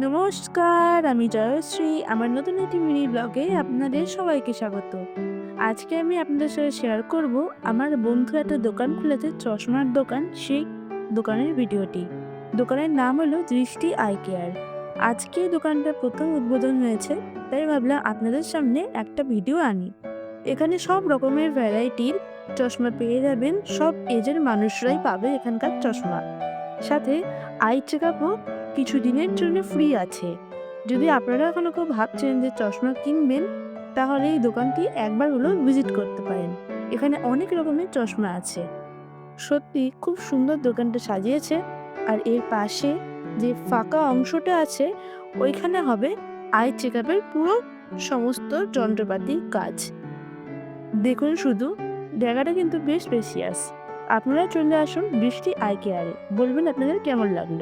নমস্কার, আমি জয়শ্রী। আমার নতুন একটি মিনি ব্লগে আপনাদের সবাইকে স্বাগত। আজকে আমি আপনাদের সাথে শেয়ার করব আমার বন্ধু একটা দোকান খুলেছে, চশমার দোকান। সেই দোকানের ভিডিওটি। দোকানের নাম হলো দৃষ্টি আই কেয়ার। আজকে দোকানটা প্রথম উদ্বোধন হয়েছে, তাই ভাবলাম আপনাদের সামনে একটা ভিডিও আনি। এখানে সব রকমের ভ্যারাইটির চশমা পেয়ে যাবেন। সব এজের মানুষরাই পাবে এখানকার চশমা। সাথে আই চেক আপও কিছু দিনের জন্য ফ্রি আছে। যদি আপনারা এখনও কেউ ভাবছেন যে চশমা কিনবেন, তাহলে এই দোকানটি একবার হলেও ভিজিট করতে পারেন। এখানে অনেক রকমের চশমা আছে। সত্যি খুব সুন্দর দোকানটা সাজিয়েছে। আর এর পাশে যে ফাঁকা অংশটা আছে, ওইখানে হবে আই চেক আপের পুরো সমস্ত যন্ত্রপাতি কাজ। দেখুন শুধু, জায়গাটা কিন্তু বেশ স্পেশিয়াস আপনারা চলে আসুন বৃষ্টি আই কেয়ারে বলবেন আপনাদের কেমন লাগল।